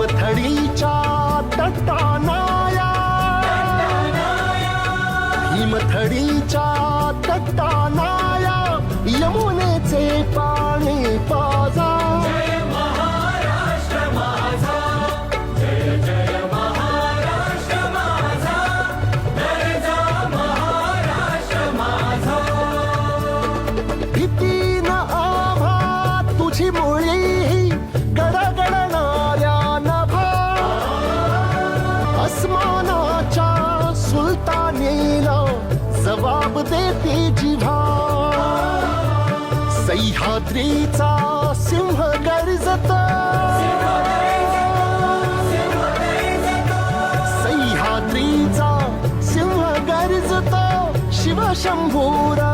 भीमथडीच्या तटानाया. भीमथडीच्या तटानाया. यमुनेचे पाणी पाजा. भीती न आभा तुझी सुलतानीला जबाब देते जिव्हा सह्याद्रीचा सिंह गर्जत सह्याद्रीचा सिंह गर्जत शिवशंभूरा